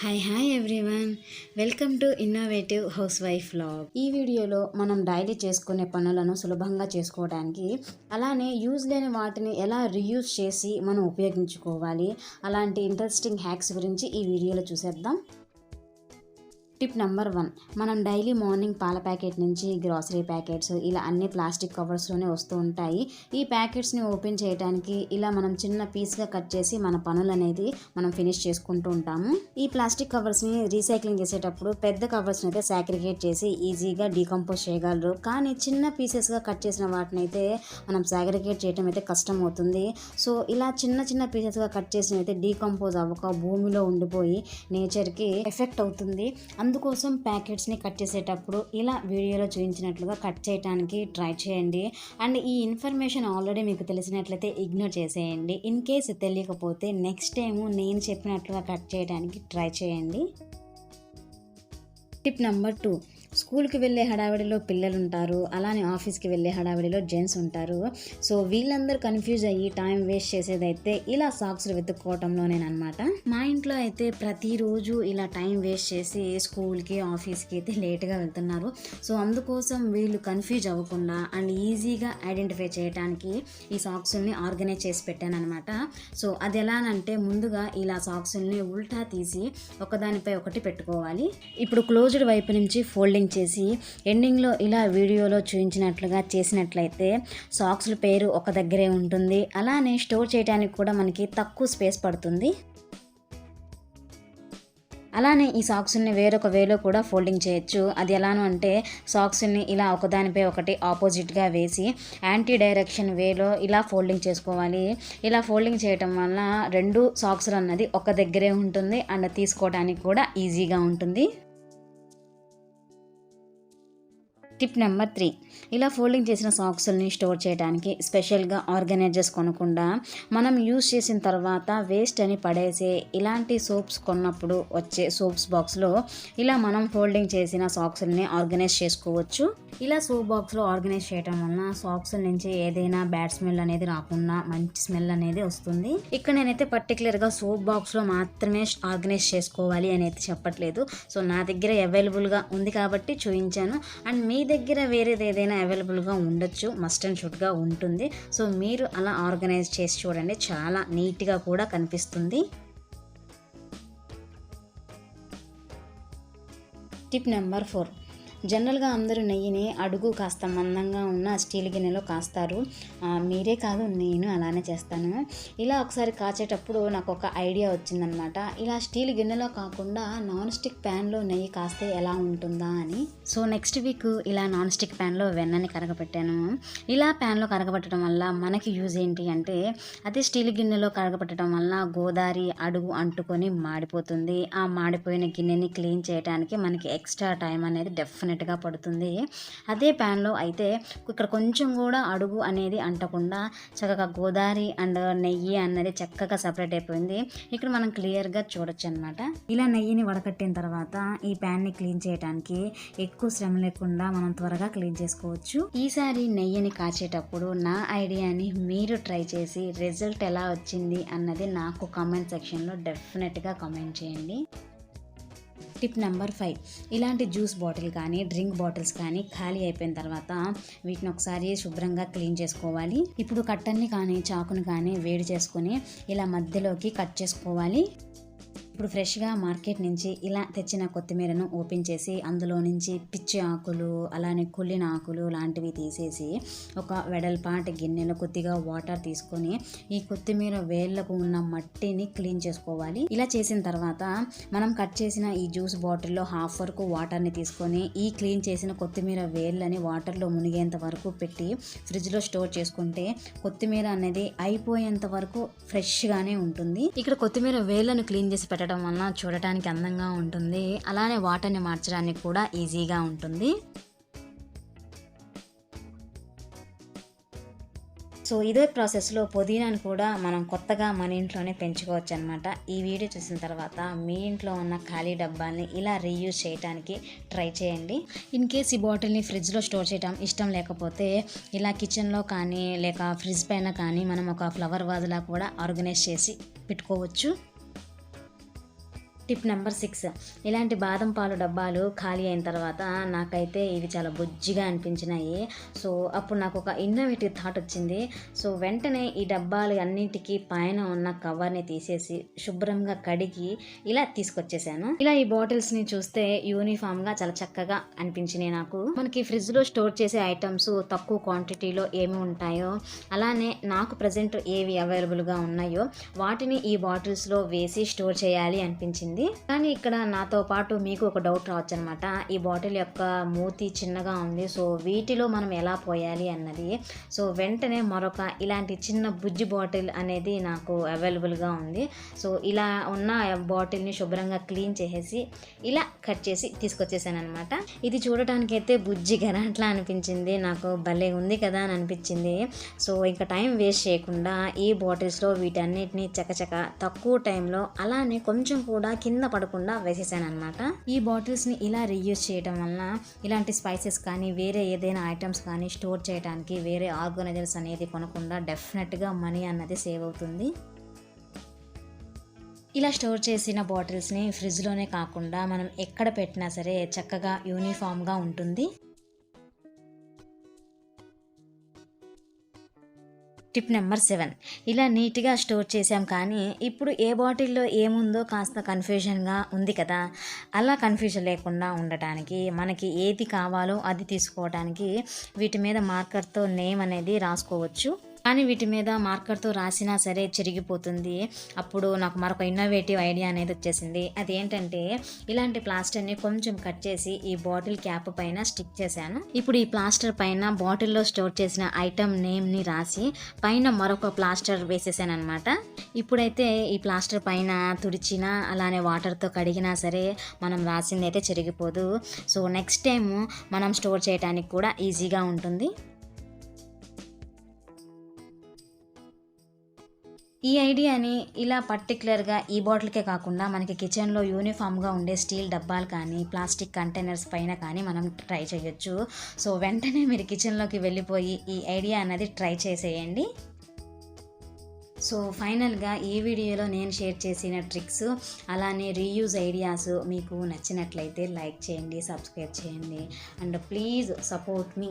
Hi hi everyone welcome to innovative housewife log ఈ వీడియోలో మనం డైలీ చేసుకునే పనులను సులభంగా చేసుకోవడానికి అలానే యూజ్ లేని వాటిని ఎలా రీయూజ్ చేసి మనం ఉపయోగించుకోవాలి అలాంటి ఇంట్రెస్టింగ్ హ్యాక్స్ గురించి ఈ వీడియోలో చూసేద్దాం. Tip number one. మనం డైలీ మార్నింగ్ పాల ప్యాకెట్ నుంచి గ్రాసరీ ప్యాకెట్స్ ఇలా అన్ని ప్లాస్టిక్ కవర్స్లోనే వస్తూ ఉంటాయి. ఈ ప్యాకెట్స్ని ఓపెన్ చేయడానికి ఇలా మనం చిన్న పీస్గా కట్ చేసి మన పనులు అనేది మనం ఫినిష్ చేసుకుంటూ ఉంటాము. ఈ ప్లాస్టిక్ కవర్స్ని రీసైక్లింగ్ చేసేటప్పుడు పెద్ద కవర్స్ని అయితే సాగ్రిగేట్ చేసి ఈజీగా డీకంపోజ్ చేయగలరు. కానీ చిన్న పీసెస్గా కట్ చేసిన వాటిని అయితే మనం సాగ్రిగేట్ చేయడం అయితే కష్టం అవుతుంది సో ఇలా చిన్న చిన్న పీసెస్గా కట్ చేసిన అయితే డీకంపోజ్ అవ్వక భూమిలో ఉండిపోయి నేచర్కి ఎఫెక్ట్ అవుతుంది. అందుకోసం ప్యాకెట్స్ని కట్ చేసేటప్పుడు ఇలా వీడియోలో చూపించినట్లుగా కట్ చేయడానికి ట్రై చేయండి. అండ్ ఈ ఇన్ఫర్మేషన్ ఆల్రెడీ మీకు తెలిసినట్లయితే ఇగ్నోర్ చేసేయండి. ఇన్ కేస్ తెలియకపోతే నెక్స్ట్ టైం నేను చెప్పినట్లుగా కట్ చేయడానికి ట్రై చేయండి. Tip number two. స్కూల్కి వెళ్ళే హడావిడిలో పిల్లలు ఉంటారు అలానే ఆఫీస్కి వెళ్ళే హడావిడిలో జెంట్స్ ఉంటారు సో వీళ్ళందరూ కన్ఫ్యూజ్ అయ్యి టైం వేస్ట్ చేసేదైతే ఇలా సాక్స్లు వెతుక్కోవటంలోనేనమాట మా ఇంట్లో అయితే ప్రతిరోజు ఇలా టైం వేస్ట్ చేసి స్కూల్కి ఆఫీస్కి అయితే లేట్గా వెళ్తున్నారు. సో అందుకోసం వీళ్ళు కన్ఫ్యూజ్ అవ్వకుండా అండ్ ఈజీగా ఐడెంటిఫై చేయడానికి ఈ సాక్సుల్ని ఆర్గనైజ్ చేసి పెట్టాను అనమాట సో అది ఎలానంటే ముందుగా ఇలా సాక్సుల్ని ఉల్టా తీసి ఒకదానిపై ఒకటి పెట్టుకోవాలి. ఇప్పుడు క్లోజ్డ్ వైపు నుంచి ఫోల్డింగ్ చేసి ఎండింగ్లో ఇలా వీడియోలో చూపించినట్లుగా చేసినట్లయితే సాక్స్ల పేరు ఒక దగ్గరే ఉంటుంది. అలానే స్టోర్ చేయడానికి కూడా మనకి తక్కువ స్పేస్ పడుతుంది. అలానే ఈ సాక్స్ని వేరొక వేలో కూడా ఫోల్డింగ్ చేయొచ్చు. అది ఎలాను అంటే సాక్స్ని ఇలా ఒకదానిపై ఒకటి ఆపోజిట్గా వేసి యాంటీ డైరెక్షన్ వేలో ఇలా ఫోల్డింగ్ చేసుకోవాలి. ఇలా ఫోల్డింగ్ చేయటం వల్ల రెండు సాక్స్లు అన్నది ఒక దగ్గరే ఉంటుంది. అండ్ తీసుకోవడానికి కూడా ఈజీగా ఉంటుంది. Tip number three. ఇలా ఫోల్డింగ్ చేసిన సాక్స్ని స్టోర్ చేయడానికి స్పెషల్గా ఆర్గనైజర్స్ కొనకుండా మనం యూస్ చేసిన తర్వాత వేస్ట్ అని పడేసే ఇలాంటి సోప్స్ కొన్నప్పుడు వచ్చే సోప్స్ బాక్స్లో ఇలా మనం ఫోల్డింగ్ చేసిన సాక్స్ని ఆర్గనైజ్ చేసుకోవచ్చు. ఇలా సోప్ బాక్స్లో ఆర్గనైజ్ చేయడం వలన సాక్స్ నుంచి ఏదైనా బ్యాడ్ స్మెల్ అనేది రాకుండా మంచి స్మెల్ అనేది వస్తుంది. ఇక్కడ నేనైతే పర్టికులర్గా సోప్ బాక్స్లో మాత్రమే ఆర్గనైజ్ చేసుకోవాలి అని అయితే చెప్పట్లేదు. సో నా దగ్గర అవైలబుల్గా ఉంది కాబట్టి చూపించాను అండ్ మీ దగ్గర వేరేది ఏదైనా అవైలబుల్గా ఉండొచ్చు మస్ట్ అండ్ షుడ్గా ఉంటుంది. సో మీరు అలా ఆర్గనైజ్ చేసి చూడండి. చాలా నీట్గా కూడా కనిపిస్తుంది. టిప్ నెంబర్ ఫోర్ జనరల్గా అందరూ నెయ్యిని అడుగు కాస్త మందంగా ఉన్న స్టీల్ గిన్నెలో కాస్తారు. మీరే కాదు నేను అలానే చేస్తాను. ఇలా ఒకసారి కాచేటప్పుడు నాకు ఒక ఐడియా వచ్చిందనమాట. ఇలా స్టీల్ గిన్నెలో కాకుండా నాన్ స్టిక్ ప్యాన్లో నెయ్యి కాస్తే ఎలా ఉంటుందా అని. సో నెక్స్ట్ వీక్ ఇలా నాన్ స్టిక్ ప్యాన్లో వెన్నని కరగపెట్టాను. ఇలా ప్యాన్లో కరగబెట్టడం వల్ల మనకి యూజ్ ఏంటి అంటే అదే స్టీల్ గిన్నెలో కరగబెట్టడం వల్ల గోదారి అడుగు అంటుకొని మాడిపోతుంది. ఆ మాడిపోయిన గిన్నెని క్లీన్ చేయడానికి మనకి ఎక్స్ట్రా టైం అనేది డెఫినెట్గా పడుతుంది. అదే ప్యాన్లో అయితే ఇక్కడ కొంచెం కూడా అడుగు అనేది అంటకుండా చక్కగా గోదావరి అండ్ నెయ్యి అన్నది చక్కగా సపరేట్ అయిపోయింది. ఇక్కడ మనం క్లియర్గా చూడొచ్చు అనమాట ఇలా నెయ్యిని వడకట్టిన తర్వాత ఈ ప్యాన్ని క్లీన్ చేయడానికి ఎక్కువ శ్రమ లేకుండా మనం త్వరగా క్లీన్ చేసుకోవచ్చు. ఈసారి నెయ్యిని కాచేటప్పుడు నా ఐడియాని మీరు ట్రై చేసి రిజల్ట్ ఎలా వచ్చింది అన్నది నాకు కామెంట్ సెక్షన్లో డెఫినెట్గా కామెంట్ చేయండి. Tip number five. ఇలాంటి జ్యూస్ బాటిల్ కానీ డ్రింక్ బాటిల్స్ కానీ ఖాళీ అయిపోయిన తర్వాత వీటిని ఒకసారి శుభ్రంగా క్లీన్ చేసుకోవాలి. ఇప్పుడు కట్టన్ని కానీ చాకుని కానీ వేడి చేసుకొని ఇలా మధ్యలోకి కట్ చేసుకోవాలి. ఇప్పుడు ఫ్రెష్గా మార్కెట్ నుంచి ఇలా తెచ్చిన కొత్తిమీరను ఓపెన్ చేసి అందులో నుంచి పిచ్చి ఆకులు అలానే కుళ్ళిన ఆకులు లాంటివి తీసేసి ఒక వెడల్పాటి గిన్నెలో కొద్దిగా వాటర్ తీసుకొని ఈ కొత్తిమీర వేళ్ళకు ఉన్న మట్టిని క్లీన్ చేసుకోవాలి. ఇలా చేసిన తర్వాత మనం కట్ చేసిన ఈ జ్యూస్ బాటిల్లో హాఫ్ వరకు వాటర్ని తీసుకొని ఈ క్లీన్ చేసిన కొత్తిమీర వేళ్ళని వాటర్లో మునిగేంత వరకు పెట్టి ఫ్రిడ్జ్లో స్టోర్ చేసుకుంటే కొత్తిమీర అనేది అయిపోయేంత వరకు ఫ్రెష్గానే ఉంటుంది. ఇక్కడ కొత్తిమీర వేళ్ళను క్లీన్ చేసి పెట్టడం వలన చూడటానికి అందంగా ఉంటుంది. అలానే వాటర్ని మార్చడానికి కూడా ఈజీగా ఉంటుంది. సో ఇదే ప్రాసెస్లో పుదీనాను కూడా మనం కొత్తగా మన ఇంట్లోనే పెంచుకోవచ్చు అనమాట ఈ వీడియో చూసిన తర్వాత మీ ఇంట్లో ఉన్న ఖాళీ డబ్బాల్ని ఇలా రీయూజ్ చేయడానికి ట్రై చేయండి. ఇన్ కేస్ ఈ బాటిల్ని ఫ్రిడ్జ్లో స్టోర్ చేయడం ఇష్టం లేకపోతే ఇలా కిచెన్లో కానీ లేక ఫ్రిడ్జ్ పైన కానీ మనం ఒక ఫ్లవర్ వాజ్లా కూడా ఆర్గనైజ్ చేసి పెట్టుకోవచ్చు. Tip number six. ఇలాంటి బాదం పాలు డబ్బాలు ఖాళీ అయిన తర్వాత నాకైతే ఇవి చాలా బుజ్జిగా అనిపించినాయి. సో అప్పుడు నాకు ఒక ఇన్నోవేటివ్ థాట్ వచ్చింది. సో వెంటనే ఈ డబ్బాలు అన్నింటికి పైన ఉన్న కవర్ని తీసేసి శుభ్రంగా కడిగి ఇలా తీసుకొచ్చేసాను. ఇలా ఈ బాటిల్స్ని చూస్తే యూనిఫామ్గా చాలా చక్కగా అనిపించినాయి నాకు. మనకి ఫ్రిడ్జ్లో స్టోర్ చేసే ఐటమ్స్ తక్కువ క్వాంటిటీలో ఏమి ఉంటాయో అలానే నాకు ప్రజెంట్ ఏవి అవైలబుల్గా ఉన్నాయో వాటిని ఈ బాటిల్స్లో వేసి స్టోర్ చేయాలి అనిపించింది. కానీ ఇక్కడ నాతో పాటు మీకు ఒక డౌట్ రావచ్చు అనమాట ఈ బాటిల్ యొక్క మూతి చిన్నగా ఉంది. సో వీటిలో మనం ఎలా పోయాలి అన్నది. సో వెంటనే మరొక ఇలాంటి చిన్న బుజ్జి బాటిల్ అనేది నాకు అవైలబుల్గా ఉంది. సో ఇలా ఉన్న బాటిల్ని శుభ్రంగా క్లీన్ చేసేసి ఇలా కట్ చేసి తీసుకొచ్చేసాను అనమాట ఇది చూడటానికి అయితే బుజ్జి గరాట్లా అనిపించింది. నాకు భలే ఉంది కదా అని అనిపించింది. సో ఇంకా టైం వేస్ట్ చేయకుండా ఈ బాటిల్స్లో వీటన్నిటిని చకచక తక్కువ టైంలో అలానే కొంచెం కూడా కింద పడకుండా వేసేసాను అనమాట ఈ బాటిల్స్ని ఇలా రీయూజ్ చేయడం వలన ఇలాంటి స్పైసెస్ కానీ వేరే ఏదైనా ఐటమ్స్ కానీ స్టోర్ చేయడానికి వేరే ఆర్గనైజర్స్ అనేది కొనకుండా డెఫినెట్గా మనీ అన్నది సేవ్ అవుతుంది. ఇలా స్టోర్ చేసిన బాటిల్స్ని ఫ్రిడ్జ్లోనే కాకుండా మనం ఎక్కడ పెట్టినా సరే చక్కగా యూనిఫామ్గా ఉంటుంది. Tip number seven. ఇలా నీట్గా స్టోర్ చేసాం కానీ ఇప్పుడు ఏ బాటిల్లో ఏముందో కాస్త కన్ఫ్యూజన్గా ఉంది కదా. అలా కన్ఫ్యూజన్ లేకుండా ఉండటానికి మనకి ఏది కావాలో అది తీసుకోవడానికి వీటి మీద మార్కర్తో నేమ్ అనేది రాసుకోవచ్చు. కానీ వీటి మీద మార్కర్తో రాసినా సరే చిరిగిపోతుంది. అప్పుడు నాకు మరొక ఇన్నోవేటివ్ ఐడియా అనేది వచ్చేసింది. అదేంటంటే ఇలాంటి ప్లాస్టర్ని కొంచెం కట్ చేసి ఈ బాటిల్ క్యాప్ పైన స్టిక్ చేశాను. ఇప్పుడు ఈ ప్లాస్టర్ పైన బాటిల్లో స్టోర్ చేసిన ఐటమ్ నేమ్ని రాసి పైన మరొక ప్లాస్టర్ వేసేసాను అనమాట ఇప్పుడైతే ఈ ప్లాస్టర్ పైన తుడిచినా అలానే వాటర్తో కడిగినా సరే మనం రాసింది అయితే చెరిగిపోదు. సో నెక్స్ట్ టైం మనం స్టోర్ చేయడానికి కూడా ఈజీగా ఉంటుంది. ఈ ఐడియాని ఇలా పర్టికులర్గా ఈ బాటిల్కే కాకుండా మనకి కిచెన్లో యూనిఫామ్గా ఉండే స్టీల్ డబ్బాలు కానీ ప్లాస్టిక్ కంటైనర్స్ పైన కానీ మనం ట్రై చేయొచ్చు. సో వెంటనే మీరు కిచెన్లోకి వెళ్ళిపోయి ఈ ఐడియా అన్నది ట్రై చేసేయండి. సో ఫైనల్గా ఈ వీడియోలో నేను షేర్ చేసిన ట్రిక్స్ అలానే రీయూజ్ ఐడియాస్ మీకు నచ్చినట్లయితే లైక్ చేయండి సబ్స్క్రైబ్ చేయండి. And please support me.